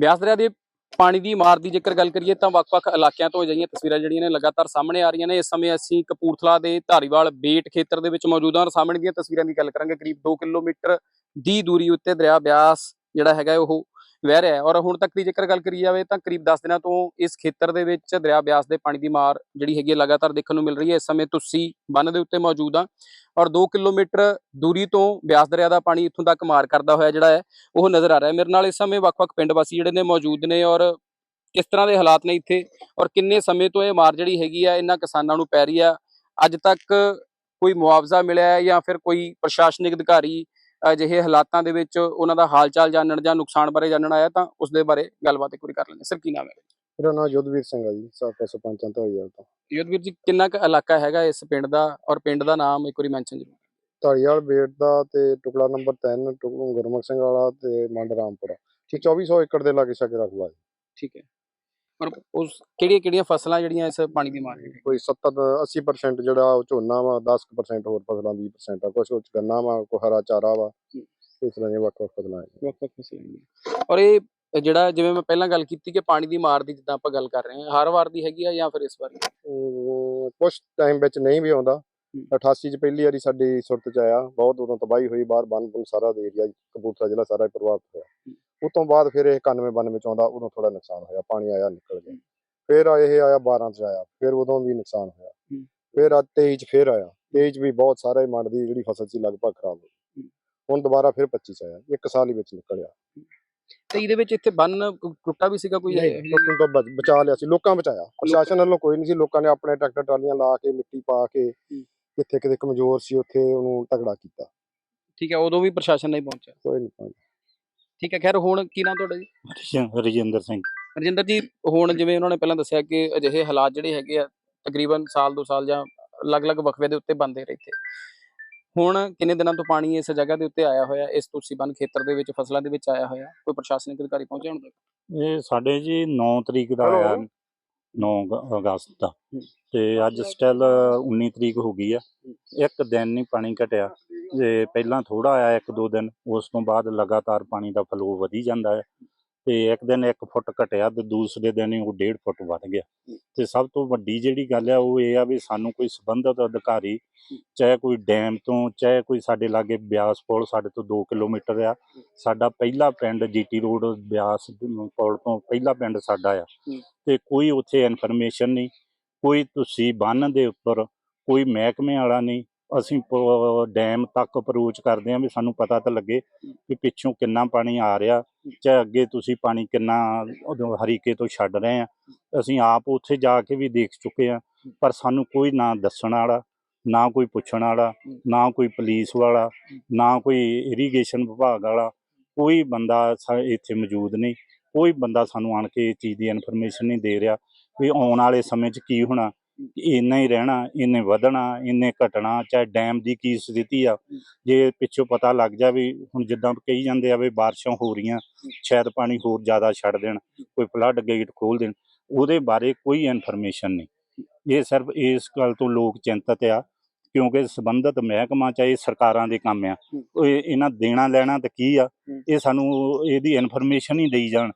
ਬਿਆਸ ਦਰਿਆ ਦੇ ਪਾਣੀ ਦੀ ਮਾਰ ਦੀ ਜੇਕਰ ਗੱਲ ਕਰੀਏ ਤਾਂ ਵੱਖ-ਵੱਖ ਇਲਾਕਿਆਂ ਤੋਂ ਅਜਿਹੀਆਂ ਤਸਵੀਰਾਂ ਜਿਹੜੀਆਂ ਨੇ ਲਗਾਤਾਰ ਸਾਹਮਣੇ ਆ ਰਹੀਆਂ ਨੇ। ਇਸ ਸਮੇਂ ਅਸੀਂ ਕਪੂਰਥਲਾ ਦੇ ਧਾਰੀਵਾਲ ਬੇਟ ਖੇਤਰ ਦੇ ਵਿੱਚ ਮੌਜੂਦ ਹਾਂ ਔਰ ਸਾਹਮਣੇ ਦੀਆਂ ਤਸਵੀਰਾਂ ਦੀ ਗੱਲ ਕਰਾਂਗੇ। ਕਰੀਬ 2 ਕਿਲੋਮੀਟਰ ਦੀ ਦੂਰੀ ਉੱਤੇ ਦਰਿਆ ਬਿਆਸ ਜਿਹੜਾ ਹੈਗਾ ਉਹ ਵਹਿ ਰਿਹਾ ਹੈ। ਔਰ ਹੁਣ ਤੱਕ ਦੀ ਜੇਕਰ ਗੱਲ ਕਰੀ ਜਾਵੇ ਤਾਂ ਕਰੀਬ 10 ਦਿਨਾਂ ਤੋਂ ਇਸ ਖੇਤਰ ਦੇ ਵਿੱਚ ਦਰਿਆ ਬਿਆਸ ਦੇ ਪਾਣੀ ਦੀ ਮਾਰ ਜਿਹੜੀ ਹੈਗੀ ਹੈ ਲਗਾਤਾਰ ਦੇਖਣ ਨੂੰ ਮਿਲ ਰਹੀ ਹੈ। ਇਸ ਸਮੇਂ ਤੁਸੀਂ ਬੰਨ ਦੇ ਉੱਤੇ ਮੌਜੂਦ ਆ ਔਰ 2 ਕਿਲੋਮੀਟਰ ਦੂਰੀ ਤੋਂ ਬਿਆਸ ਦਰਿਆ ਦਾ ਪਾਣੀ ਇੱਥੋਂ ਤੱਕ ਮਾਰ ਕਰਦਾ ਹੋਇਆ ਜਿਹੜਾ ਹੈ ਉਹ ਨਜ਼ਰ ਆ ਰਿਹਾ ਮੇਰੇ ਨਾਲ ਇਸ ਸਮੇਂ ਵੱਖ-ਵੱਖ ਪਿੰਡ ਵਾਸੀ ਜਿਹੜੇ ਨੇ ਮੌਜੂਦ ਨੇ ਔਰ ਕਿਸ ਤਰ੍ਹਾਂ ਦੇ ਹਾਲਾਤ ਨੇ ਇੱਥੇ ਔਰ ਕਿੰਨੇ ਸਮੇਂ ਤੋਂ ਇਹ ਮਾਰ ਜਿਹੜੀ ਹੈਗੀ ਆ ਇਹਨਾਂ ਕਿਸਾਨਾਂ ਨੂੰ ਪੈ ਰਹੀ ਆ। ਅੱਜ ਤੱਕ ਕੋਈ ਮੁਆਵਜ਼ਾ ਮਿਲਿਆ ਹੈ ਜਾਂ ਫਿਰ ਕੋਈ ਪ੍ਰਸ਼ਾਸਨਿਕ ਅਧਿਕਾਰੀ ਅਜਿਹੇ ਹਾਲਾਤਾਂ ਦੇ ਵਿੱਚ ਉਹਨਾਂ ਦਾ ਹਾਲ ਚਾਲ ਜਾਣਨ ਜਾਂ ਨੁਕਸਾਨ ਬਾਰੇ ਜਾਣਨ ਆਇਆ ਤਾਂ ਉਸ ਦੇ ਬਾਰੇ ਗੱਲਬਾਤ ਇੱਕ ਵਾਰੀ ਕਰ ਲੈਂਦੇ ਸਰ ਕੀ ਨਾਮ ਹੈ? ਮੇਰਾ ਨਾਮ ਯੁੱਧਵੀਰ ਸਿੰਘ ਹੈ ਜੀ ਸਾਬਕਾ ਸਰਪੰਚਾਂ ਤੋਂ ਹੋਈ ਤੋਂ। ਯੁੱਧਵੀਰ ਜੀ ਕਿੰਨਾ ਕੁ ਇਲਾਕਾ ਹੈਗਾ ਇਸ ਪਿੰਡ ਦਾ ਔਰ ਪਿੰਡ ਦਾ ਨਾਮ ਇੱਕ ਵਾਰੀ ਮੈਂਸ਼ਨ ਜ਼ਰੂਰ ਧਾਰੀਵਾਲ ਬੇਟ ਦਾ ਤੇ ਟੁਕੜਾ ਨੰਬਰ 3 ਗੁਰਮੁਖ ਸਿੰਘ ਵਾਲਾ ਤੇ ਮੰਡ ਰਾਮਪੁਰਾ। ਠੀਕ 2400 ਏਕੜ ਦੇ ਲਾਗੇ ਛਾਗੇ ਰਕਬਾ ਹੈ ਠੀਕ ਹੈ। ਔਰ ਉਸ ਕਿਹੜੀਆਂ ਕਿਹੜੀਆਂ ਫਸਲਾਂ ਜਿਹੜੀਆਂ ਇਸ ਪਾਣੀ ਦੀ ਮਾਰ ਹੇਠ? ਕੋਈ 70 80% ਜਿਹੜਾ ਉਹ ਝੋਨਾ ਵਾ 10% ਹੋਰ ਫਸਲਾਂ 20% ਆ ਕੁਛ ਉਹ 'ਚ ਗੰਨਾ ਵਾ ਕੋਈ ਹਰਾ ਚਾਰਾ ਵਾ। ਇਸ ਤਰ੍ਹਾਂ ਦੀਆਂ ਵੱਖ ਵੱਖ ਫਸਲਾਂ ਹੈ ਵੱਖ-ਵੱਖ ਫਸਲਾਂ ਔਰ ਇਹ ਜਿਹੜਾ ਜਿਵੇਂ ਮੈਂ ਪਹਿਲਾਂ ਗੱਲ ਕੀਤੀ ਕਿ ਪਾਣੀ ਦੀ ਮਾਰ ਦੀ ਜਿੱਦਾਂ ਆਪਾਂ ਗੱਲ ਕਰ ਰਹੇ ਹਾਂ ਹਰ ਵਾਰ ਦੀ ਹੈਗੀ ਆ ਜਾਂ ਫਿਰ ਇਸ ਵਾਰ? ਕੁਛ ਟਾਈਮ ਵਿੱਚ ਨਹੀਂ ਵੀ ਆਉਂਦਾ। 88 ਚ ਪਹਿਲੀ ਵਾਰੀ ਸਾਡੀ ਸੁਰਤ ਚ ਆਇਆ। ਬਹੁਤ ਉਦੋਂ ਤਬਾਹੀ ਹੋਈ ਬਾਹਰ ਬੰਨ ਬੰਨ ਸਾਰਾ ਏਰੀਆ ਕਪੂਰਥਲਾ ਜ਼ਿਲ੍ਹਾ ਸਾਰਾ ਪ੍ਰਭਾਵਿਤ ਹੋਇਆ। ਉਸ ਤੋਂ ਬਾਅਦ ਫਿਰ ਇਹ 91 92 ਚ ਆਉਂਦਾ ਉਦੋਂ ਥੋੜਾ ਨੁਕਸਾਨ ਹੋਇਆ ਪਾਣੀ ਆਇਆ ਨਿਕਲ ਗਿਆ। ਫਿਰ ਆ ਇਹ ਆਇਆ 12 ਚ ਆਇਆ ਫਿਰ ਉਦੋਂ ਵੀ ਨੁਕਸਾਨ ਹੋਇਆ। ਫਿਰ ਆ 23 ਚ ਫਿਰ ਆਇਆ। 23 ਚ ਵੀ ਬਹੁਤ ਸਾਰਾ ਹੀ ਮੰਡ ਦੀ ਜਿਹੜੀ ਫਸਲ ਸੀ ਲਗਭਗ ਖਰਾਬ ਹੋ ਗਈ। ਹੁਣ ਦੁਬਾਰਾ ਫਿਰ 25 ਚ ਆਇਆ ਇੱਕ ਸਾਲ ਹੀ ਵਿੱਚ ਨਿਕਲਿਆ। ਤੇ ਇਹਦੇ ਵਿੱਚ ਇੱਥੇ ਬੰਨ ਟੁੱਟਾ ਵੀ ਸੀਗਾ ਕੋਈ ਟੁੱਟਣ ਤੋਂ ਬਚ- ਬਚਾ ਲਿਆ ਸੀ ਲੋਕਾਂ ਬਚਾਇਆ। ਪ੍ਰਸ਼ਾਸਨ ਵੱਲੋਂ ਕੋਈ ਨਹੀਂ ਸੀ ਲੋਕਾਂ ਨੇ ਆਪਣੇ ਟਰੈਕਟਰ ਟਰਾਲੀਆਂ ਲਾ ਕੇ ਮਿੱਟੀ ਪਾ ਕੇ ਜਿੱਥੇ ਕਿਤੇ ਕਮਜ਼ੋਰ ਸੀ ਉੱਥੇ ਉਹਨੂੰ ਤਗੜਾ ਕੀਤਾ। ਠੀਕ ਹੈ ਉਦੋਂ ਵੀ ਪ੍ਰਸ਼ਾਸਨ ਨਹੀਂ ਪਹੁੰਚਿਆ? ਕੋਈ ਨਹੀਂ ਪਹੁੰਚਿਆ। ਠੀਕ ਹੈ ਖੈਰ ਹੁਣ ਕੀ ਨਾਮ ਤੁਹਾਡਾ ਜੀ? ਰਜ- ਰਜਿੰਦਰ ਸਿੰਘ। ਰਜਿੰਦਰ ਜੀ ਹੁਣ ਜਿਵੇਂ ਉਹਨਾਂ ਨੇ ਪਹਿਲਾਂ ਦੱਸਿਆ ਕਿ ਅਜਿਹੇ ਹਾਲਾਤ ਜਿਹੜੇ ਹੈਗੇ ਆ ਤਕਰੀਬਨ ਸਾਲ ਦੋ ਸਾਲ ਜਾਂ ਅਲੱਗ-ਅਲੱਗ ਵਕਫੇ ਦੇ ਉੱਤੇ ਬੰਦੇ ਰਹੇ ਇੱਥੇ। ਹੁਣ ਕਿੰਨੇ ਦਿਨਾਂ ਤੋਂ ਪਾਣੀ ਇਸ ਜਗ੍ਹਾ ਦੇ ਉੱਤੇ ਆਇਆ ਹੋਇਆ ਇਸ ਤੁਸੀਂ ਬੰਨ ਖੇਤਰ ਦੇ ਵਿੱਚ ਫਸਲਾਂ ਦੇ ਵਿੱਚ ਆਇਆ ਹੋਇਆ ਕੋਈ ਪ੍ਰਸ਼ਾਸਨਿਕ ਅਧਿਕਾਰੀ ਪਹੁੰਚੇ ਹੁਣ ਤੱਕ ਇਹ ਸਾਡੇ ਜੀ 9 ਤਰੀਕ ਦਾ ਆਇਆ। 9 ਅਗਸਤ ਦਾ ਤੇ ਅੱਜ ਸਟਿਲ 19 ਤਰੀਕ ਹੋ ਗਈ ਆ। ਇੱਕ ਦਿਨ ਨਹੀਂ ਪਾਣੀ ਘਟਿਆ। ਤੇ ਪਹਿਲਾਂ ਥੋੜਾ ਆਇਆ ਇੱਕ ਦੋ ਦਿਨ। ਉਸ ਤੋਂ ਬਾਅਦ ਲਗਾਤਾਰ ਪਾਣੀ ਦਾ ਫਲੋ ਵਧੀ ਜਾਂਦਾ ਹੈ ਤੇ ਇੱਕ ਦਿਨ 1 ਫੁੱਟ ਘਟਿਆ ਤੇ ਦੂਸਰੇ ਦਿਨ ਹੀ ਉਹ 1.5 ਫੁੱਟ ਵੱਧ ਗਿਆ। ਤੇ ਸਭ ਤੋਂ ਵੱਡੀ ਜਿਹੜੀ ਗੱਲ ਆ ਉਹ ਇਹ ਆ ਵੀ ਸਾਨੂੰ ਕੋਈ ਸੰਬੰਧਿਤ ਅਧਿਕਾਰੀ, ਚਾਹੇ ਕੋਈ ਡੈਮ ਤੋਂ, ਚਾਹੇ ਕੋਈ ਸਾਡੇ ਲਾਗੇ ਬਿਆਸ ਪੁਲ ਸਾਡੇ ਤੋਂ 2 ਕਿਲੋਮੀਟਰ ਆ, ਸਾਡਾ ਪਹਿਲਾ ਪਿੰਡ ਜੀਟੀ ਰੋਡ ਬਿਆਸ ਪੁਲ ਤੋਂ ਪਹਿਲਾ ਪਿੰਡ ਸਾਡਾ ਆ। ਤੇ ਕੋਈ ਉੱਥੇ ਇਨਫੋਰਮੇਸ਼ਨ ਨਹੀਂ, ਕੋਈ ਤੁਸੀਂ ਬੰਨ ਦੇ ਉੱਪਰ, ਕੋਈ ਮਹਿਕਮੇ ਵਾਲਾ ਨਹੀਂ ਅਸੀਂ ਪ- ਡੈਮ ਤੱਕ ਅਪਰੋਚ ਕਰਦੇ ਹਾਂ ਵੀ ਸਾਨੂੰ ਪਤਾ ਤਾਂ ਲੱਗੇ ਕਿ ਪਿੱਛੋਂ ਕਿੰਨਾ ਪਾਣੀ ਆ ਰਿਹਾ ਚਾਹੇ ਅੱਗੇ ਤੁਸੀਂ ਪਾਣੀ ਕਿੰਨਾ ਹਰੀਕੇ ਤੋਂ ਛੱਡ ਰਹੇ ਆ ਅਸੀਂ ਆਪ ਉੱਥੇ ਜਾ ਕੇ ਵੀ ਦੇਖ ਚੁੱਕੇ ਆ ਪਰ ਸਾਨੂੰ ਕੋਈ ਨਾ ਦੱਸਣ ਵਾਲਾ, ਨਾ ਕੋਈ ਪੁੱਛਣ ਵਾਲਾ, ਨਾ ਕੋਈ ਪੁਲਿਸ ਵਾਲਾ, ਨਾ ਕੋਈ ਇਰੀਗੇਸ਼ਨ ਵਿਭਾਗ ਵਾਲਾ, ਕੋਈ ਬੰਦਾ ਸਾ- ਇੱਥੇ ਮੌਜੂਦ ਨਹੀਂ। ਕੋਈ ਬੰਦਾ ਸਾਨੂੰ ਆਣ ਕੇ ਇਹ ਚੀਜ਼ ਦੀ ਇਨਫੋਰਮੇਸ਼ਨ ਨਹੀਂ ਦੇ ਰਿਹਾ ਵੀ ਆਉਣ ਵਾਲੇ ਸਮੇਂ 'ਚ ਕੀ ਹੋਣਾ। ਇੰਨਾ ਹੀ ਰਹਿਣਾ, ਇੰਨੇ ਵਧਣਾ, ਇੰਨੇ ਘਟਣਾ, ਚਾਹੇ ਡੈਮ ਦੀ ਕੀ ਸਥਿਤੀ ਆ, ਜੇ ਪਿੱਛੋਂ ਪਤਾ ਲੱਗ ਜਾ ਵੀ ਹੁਣ ਜਿੱਦਾਂ ਕਹੀ ਜਾਂਦੇ ਆ ਵੀ ਬਾਰਿਸ਼ਾਂ ਹੋ ਰਹੀਆਂ, ਸ਼ਾਇਦ ਪਾਣੀ ਹੋਰ ਜ਼ਿਆਦਾ ਛੱਡ ਦੇਣ, ਕੋਈ ਫਲੱਡ ਗੇਟ ਖੋਲ ਦੇਣ, ਉਹਦੇ ਬਾਰੇ ਕੋਈ ਇਨਫੋਰਮੇਸ਼ਨ ਨਹੀਂ। ਇਹ ਸਿਰਫ ਇਸ ਗੱਲ ਤੋਂ ਲੋਕ ਚਿੰਤਤ ਆ, ਕਿਉਂਕਿ ਸੰਬੰਧਿਤ ਮਹਿਕਮਾ ਚਾਹੇ ਸਰਕਾਰਾਂ ਦੇ ਕੰਮ ਆ ਇਹਨਾਂ ਦੇਣਾ ਲੈਣਾ ਤਾਂ ਕੀ ਆ, ਇਹ ਸਾਨੂੰ ਇਹਦੀ ਇਨਫੋਰਮੇਸ਼ਨ ਹੀ ਦੇਈ ਜਾਣ,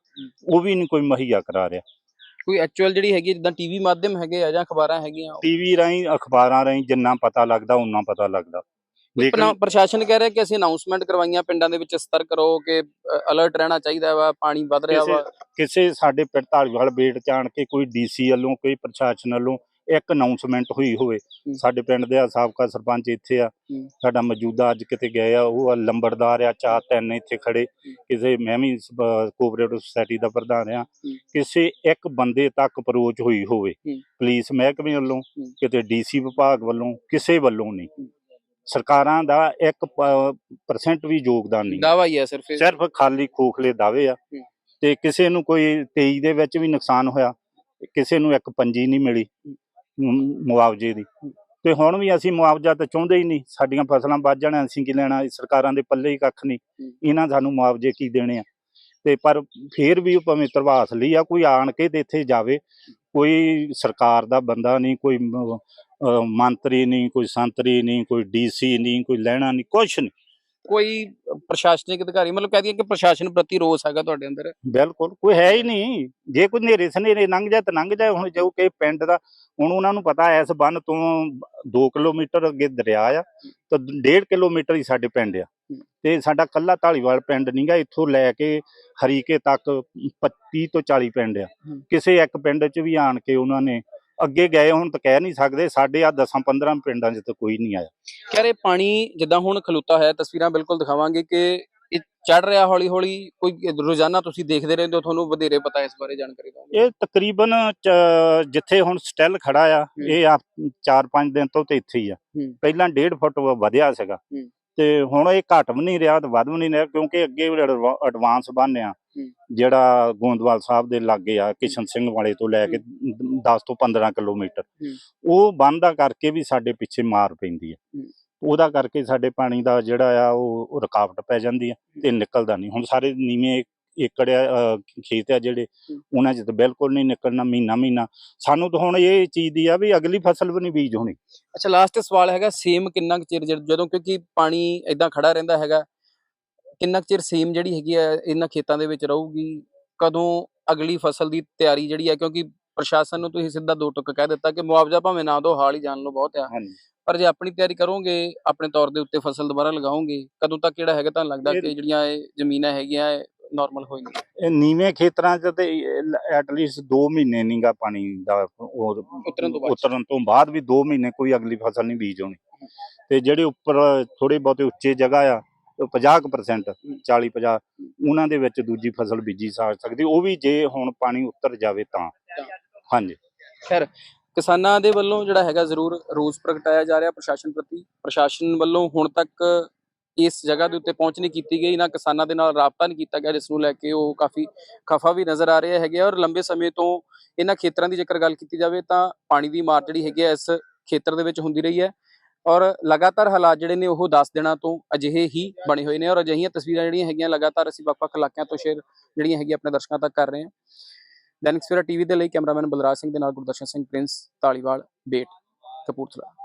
ਉਹ ਵੀ ਨਹੀਂ ਕੋਈ ਮੁਹੱਈਆ ਕਰਾ ਰਿਹਾ। ਕੋਈ ਐਕਚੁਅਲ ਜਿਹੜੀ ਹੈਗੀ ਜਿੱਦਾਂ ਟੀਵੀ ਮਾਧਿਅਮ ਹੈਗੇ ਆ ਜਾਂ ਅਖਬਾਰਾਂ ਹੈਗੀਆਂ ਟੀਵੀ ਰਾਹੀਂ ਅਖਬਾਰਾਂ ਰਾਹੀਂ ਜਿੰਨਾ ਪਤਾ ਲੱਗਦਾ ਉਨਾ ਪਤਾ ਲੱਗਦਾ। ਲੇਕਿਨ ਪ੍ਰਸ਼ਾਸਨ ਕਹਿ ਰਿਹਾ ਕਿ ਅਸੀਂ ਅਨਾਉਂਸਮੈਂਟ ਕਰਵਾਈਆਂ ਪਿੰਡਾਂ ਦੇ ਵਿੱਚ ਸਤਰਕ ਰਹੋ ਕਿ ਅਲਰਟ ਰਹਿਣਾ ਚਾਹੀਦਾ ਵਾ ਪਾਣੀ ਵੱਧ ਰਿਹਾ ਵਾ। ਕਿਸੇ ਸਾਡੇ ਪਿੰਡ ਧਾਲੀਵਾਲ ਬੇਟ ਚ ਆਣ ਕੇ ਕੋਈ ਡੀਸੀ ਵੱਲੋਂ ਕੋਈ ਪ੍ਰਸ਼ਾਸਨ ਵੱਲੋਂ ਇੱਕ ਅਨਾਉਂਸਮੈਂਟ ਹੋਈ ਹੋਵੇ। ਸਾਡੇ ਪਿੰਡ ਦੇ ਆ ਸਾਬਕਾ ਸਰਪੰਚ ਇੱਥੇ ਆ। ਸਾਡਾ ਮੌਜੂਦਾ ਅੱਜ ਕਿਤੇ ਗਏ ਆ ਉਹ ਆ ਲੰਬੜਦਾਰ ਆ ਚਾਰ ਤਿੰਨ ਇੱਥੇ ਖੜੇ। ਕਿਸੇ ਮੈਂ ਵੀ ਕੋਆਪਰੇਟਿਵ ਸੁਸਾਇਟੀ ਦਾ ਪ੍ਰਧਾਨ ਆ। ਕਿਸੇ ਇੱਕ ਬੰਦੇ ਤੱਕ ਅਪਰੋਚ ਹੋਈ ਹੋਵੇ। ਪੁਲਿਸ ਮਹਿਕਮੇ ਵੱਲੋਂ। ਕਿਤੇ ਡੀਸੀ ਵਿਭਾਗ ਵੱਲੋਂ ਕਿਸੇ ਵੱਲੋਂ ਨਹੀਂ। ਸਰਕਾਰਾਂ ਦਾ 1% ਵੀ ਯੋਗਦਾਨ ਨਹੀਂ। ਦਾਵਾ ਹੀ ਹੈ ਸਿਰਫ। ਸਿਰਫ ਖਾਲੀ ਖੋਖਲੇ ਦਾਅਵੇ ਆ। ਤੇ ਕਿਸੇ ਨੂੰ ਕੋਈ 23 ਦੇ ਵਿੱਚ ਵੀ ਨੁਕਸਾਨ ਹੋਇਆ ਕਿਸੇ ਨੂੰ ਇੱਕ ਪੰਜੀ ਨਹੀਂ ਮਿਲੀ। ਮੁਆਵਜ਼ੇ ਦੀ। ਤੇ ਹੁਣ ਵੀ ਅਸੀਂ ਮੁਆਵਜ਼ਾ ਤਾਂ ਚਾਹੁੰਦੇ ਹੀ ਨਹੀਂ ਸਾਡੀਆਂ ਫਸਲਾਂ ਵੱਧ ਜਾਣ ਅਸੀਂ ਕੀ ਲੈਣਾ ਸਰਕਾਰਾਂ ਦੇ ਪੱਲੇ ਹੀ ਕੱਖ ਨਹੀਂ। ਇਹਨਾਂ ਸਾਨੂੰ ਮੁਆਵਜ਼ੇ ਕੀ ਦੇਣੇ ਆ? ਤੇ ਪਰ ਫੇਰ ਵੀ ਭਾਵੇਂ ਪ੍ਰਭਾਸ ਲਈ ਆ ਕੋਈ ਆਣ ਕੇ ਤੇ ਇੱਥੇ ਜਾਵੇ ਕੋਈ ਸਰਕਾਰ ਦਾ ਬੰਦਾ ਨਹੀਂ ਕੋਈ ਮੰਤਰੀ ਨਹੀਂ ਕੋਈ ਸੰਤਰੀ ਨਹੀਂ ਕੋਈ ਡੀਸੀ ਨਹੀਂ ਕੋਈ ਲੈਣਾ ਨਹੀਂ ਕੁਛ ਨਹੀਂ। ਕੋਈ ਪ੍ਰਸ਼ਾਸਨਿਕ ਅਧਿਕਾਰੀ ਮਤਲਬ ਕਹਿ ਦਈਏ ਕਿ ਪ੍ਰਸ਼ਾਸਨ ਪ੍ਰਤੀ ਰੋਸ ਹੈਗਾ ਤੁਹਾਡੇ ਅੰਦਰ? ਬਿਲਕੁਲ ਕੋਈ ਹੈ ਹੀ ਨਹੀਂ। ਜੇ ਕੋਈ ਨੇਰੇ ਸਨੇਰੇ ਲੰਘ ਜਾਏ ਤਾਂ ਲੰਘ ਜਾਏ ਹੁਣ ਜੋ ਕਿ ਪਿੰਡ ਦਾ ਹੁਣ ਉਹਨਾਂ ਨੂੰ ਪਤਾ ਐ ਇਸ ਬੰਨ ਤੋਂ 2 ਕਿਲੋਮੀਟਰ ਅੱਗੇ ਦਰਿਆ ਆ ਤਾਂ 1.5 ਕਿਲੋਮੀਟਰ ਹੀ ਸਾਡੇ ਪਿੰਡ ਆ। ਤੇ ਸਾਡਾ ਕੱਲਾ ਢਾਲੀਵਾਲ ਪਿੰਡ ਨਹੀਂਗਾ ਇੱਥੋਂ ਲੈ ਕੇ ਹਰੀਕੇ ਤੱਕ 25 ਤੋਂ 40 ਪਿੰਡ ਆ। ਕਿਸੇ ਇੱਕ ਪਿੰਡ 'ਚ ਵੀ ਆਣ ਕੇ ਉਹਨਾਂ ਨੇ ਅੱਗੇ ਗਏ ਹੁਣ ਤਾਂ ਕਹਿ ਨਹੀਂ ਸਕਦੇ ਸਾਡੇ ਆ 10 15 ਪਿੰਡਾਂ 'ਚ ਤਾਂ ਕੋਈ ਨਹੀਂ ਆਇਆ ਕਹਿ ਰਹੇ ਪਾਣੀ ਜਿੱਦਾਂ ਹੁਣ ਖਲੋਤਾ ਹੈ ਤਸਵੀਰਾਂ ਬਿਲਕੁਲ ਦਿਖਾਵਾਂਗੇ ਕਿ ਇਹ ਚੜ ਰਿਹਾ ਹੌਲੀ ਹੌਲੀ ਕੋਈ ਰੋਜ਼ਾਨਾ ਤੁਸੀਂ ਦੇਖਦੇ ਰਹਿੰਦੇ ਹੋ ਤੁਹਾਨੂੰ ਵਧੇਰੇ ਪਤਾ ਇਸ ਬਾਰੇ ਜਾਣਕਾਰੀ ਦਿਓਗੇ ਇਹ ਤਕਰੀਬਨ ਜਿੱਥੇ ਹੁਣ ਸਟੈਲ ਖੜਾ ਆ। ਇਹ ਆ 4-5 ਦਿਨ ਤੋਂ ਤੇ ਇੱਥੇ ਹੀ ਆ। ਪਹਿਲਾਂ 1.5 ਫੁੱਟ ਵਧਿਆ ਸੀਗਾ। ਤੇ ਹੁਣ ਇਹ ਘਟ ਵੀ ਨਹੀਂ ਰਿਹਾ ਤੇ ਵੱਧ ਵੀ ਨਹੀਂ ਰਿਹਾ ਕਿਉਂਕਿ ਅੱਗੇ ਐਡਵਾਂਸ ਬੰਨ ਆ। ਜਿਹੜਾ ਗੋਂਦਵਾਲ ਸਾਹਿਬ ਦੇ ਲਾਗੇ ਆ ਕਿਸ਼ਨ ਸਿੰਘ ਵਾਲੇ ਤੋਂ ਲੈ ਕੇ 10 ਤੋਂ 15 ਕਿਲੋਮੀਟਰ। ਉਹ ਬੰਨ ਦਾ ਕਰਕੇ ਵੀ ਸਾਡੇ ਪਿੱਛੇ ਮਾਰ ਪੈਂਦੀ ਆ। ਉਹਦਾ ਕਰਕੇ ਸਾਡੇ ਪਾਣੀ ਦਾ ਜਿਹੜਾ ਆ ਉਹ ਰੁਕਾਵਟ ਪੈ ਜਾਂਦੀ ਆ ਤੇ ਨਿਕਲਦਾ ਨਹੀਂ। ਹੁਣ ਸਾਰੇ ਨੀਵੇਂ ਏਕੜ ਆ, ਖੇਤ ਆ ਜਿਹੜੇ। ਉਹਨਾਂ 'ਚ ਤਾਂ ਬਿਲਕੁਲ ਨਹੀਂ ਨਿਕਲਣਾ ਮਹੀਨਾ ਮਹੀਨਾ। ਸਾਨੂੰ ਤਾਂ ਹੁਣ ਇਹ ਚੀਜ਼ ਦੀ ਆ ਵੀ ਅਗਲੀ ਫਸਲ ਵੀ ਨਹੀਂ ਬੀਜ ਹੋਣੀ। ਅੱਛਾ ਲਾਸਟ ਸਵਾਲ ਹੈਗਾ ਸੇਮ ਕਿੰਨਾ ਕੁ ਚਿਰ ਜਦ- ਜਦੋਂ ਕਿਉਂਕਿ ਪਾਣੀ ਇਦਾਂ ਖੜਾ ਰਹਿੰਦਾ ਹੈਗਾ ਕਿੰਨਾ ਕੁ ਚਿਰ ਸੇਮ ਜਿਹੜੀ ਹੈਗੀ ਹੈ ਇਹਨਾਂ ਖੇਤਾਂ ਦੇ ਵਿੱਚ ਰਹੂਗੀ? ਕਦੋਂ ਅਗਲੀ ਫਸਲ ਦੀ ਤਿਆਰੀ ਜਿਹੜੀ ਹੈ ਕਿਉਂਕਿ ਪ੍ਰਸ਼ਾਸਨ ਨੂੰ ਤੁਸੀਂ ਸਿੱਧਾ ਦੋ ਟੁਕ ਕਹਿ ਦਿੱਤਾ ਕਿ ਮੁਆਵਜ਼ਾ ਭਾਵੇਂ ਨਾ ਦਿਓ ਹਾਲ ਹੀ ਜਾਣ ਲਓ ਬਹੁਤ ਆ। ਹਾਂਜੀ। ਪਰ ਜੇ ਆਪਣੀ ਤਿਆਰੀ ਕਰੋਗੇ ਆਪਣੇ ਤੌਰ ਦੇ ਉੱਤੇ ਫਸਲ ਦੁਬਾਰਾ ਲਗਾਓਗੇ ਕਦੋਂ ਤੱਕ ਜਿਹੜਾ ਹੈਗਾ ਤੁਹਾਨੂੰ ਲੱਗਦਾ ਇਹ- ਕਿ ਜਿਹੜੀਆਂ ਇਹ ਜ਼ਮੀਨਾਂ ਹੈਗੀਆਂ ਨਾਰਮਲ ਹੋਣਗੀਆਂ ਇਹ ਨੀਵੇਂ ਖੇਤਰਾਂ 'ਚ ਤੇ ਐਟ ਲੀਸਟ 2 ਮਹੀਨੇ ਨਹੀਂਗਾ ਪਾਣੀ ਦਾ ਉਹ ਉਤਰਨ ਤੋਂ ਬਾਅਦ। ਉਤਰਨ ਤੋਂ ਬਾਅਦ ਵੀ 2 ਮਹੀਨੇ ਕੋਈ ਅਗਲੀ ਫਸਲ ਨਹੀਂ ਬੀਜ ਹੋਣੀ ਤੇ ਜਿਹੜੇ ਉੱਪਰ ਥੋੜੇ ਬਹੁਤੇ ਉੱਚੇ ਜਗ੍ਹਾ ਆ ਉਹ 50% 40 50 ਉਹਨਾਂ ਦੇ ਵਿੱਚ ਦੂਜੀ ਫਸਲ ਬੀਜੀ ਜਾ ਸਕਦੀ ਉਹ ਵੀ ਜੇ ਹੁਣ ਪਾਣੀ ਉੱਤਰ ਜਾਵੇ ਤਾਂ। ਹਾਂਜੀ। ਕਿਸਾਨਾਂ ਦੇ ਵੱਲੋਂ ਜਿਹੜਾ ਹੈਗਾ ਜ਼ਰੂਰ ਰੋਸ ਪ੍ਰਗਟਾਇਆ ਜਾ ਰਿਹਾ ਪ੍ਰਸ਼ਾਸਨ ਪ੍ਰਤੀ। ਪ੍ਰਸ਼ਾਸਨ ਵੱਲੋਂ ਹੁਣ ਤੱਕ ਇਸ ਜਗ੍ਹਾ ਦੇ ਉੱਤੇ ਪਹੁੰਚ ਨਹੀਂ ਕੀਤੀ ਗਈ, ਨਾ ਕਿਸਾਨਾਂ ਦੇ ਨਾਲ ਰਾਬਤਾ ਨਹੀਂ ਕੀਤਾ ਗਿਆ, ਜਿਸ ਨੂੰ ਲੈ ਕੇ ਉਹ ਕਾਫੀ ਖਫਾ ਵੀ ਨਜ਼ਰ ਆ ਰਹੇ ਹੈਗੇ ਆ ਔਰ ਲੰਬੇ ਸਮੇਂ ਤੋਂ ਇਹਨਾਂ ਖੇਤਰਾਂ ਦੀ ਜੇਕਰ ਗੱਲ ਕੀਤੀ ਜਾਵੇ ਤਾਂ ਪਾਣੀ ਦੀ ਮਾਰ ਜਿਹੜੀ ਹੈਗੀ ਹੈ ਇਸ ਖੇਤਰ ਦੇ ਵਿੱਚ ਹੁੰਦੀ ਰਹੀ ਹੈ ਔਰ ਲਗਾਤਾਰ ਹਾਲਾਤ ਜਿਹੜੇ ਨੇ ਉਹ 10 ਦਿਨਾਂ ਤੋਂ ਅਜਿਹੇ ਹੀ ਬਣੇ ਹੋਏ ਨੇ ਔਰ ਅਜਿਹੀਆਂ ਤਸਵੀਰਾਂ ਜਿਹੜੀਆਂ ਹੈਗੀਆਂ ਲਗਾਤਾਰ ਅਸੀਂ ਵੱਖ-ਵੱਖ ਇਲਾਕਿਆਂ ਤੋਂ ਸ਼ੇਅਰ ਜਿਹੜੀਆਂ ਹੈਗੀਆਂ ਆਪਣੇ ਦਰਸ਼ਕਾਂ ਤੱਕ ਕਰ ਰਹੇ ਹਾਂ। ਦੈਨਿਕ ਸਵੇਰਾ ਟੀਵੀ ਦੇ ਲਈ ਕੈਮਰਾਮੈਨ ਬਲਰਾਜ ਸਿੰਘ ਦੇ ਨਾਲ ਗੁਰਦਰਸ਼ਨ ਸਿੰਘ ਪ੍ਰਿੰਸ ਤਾਲੀਵਾਲ ਬੇਟ, ਕਪੂਰਥਲਾ।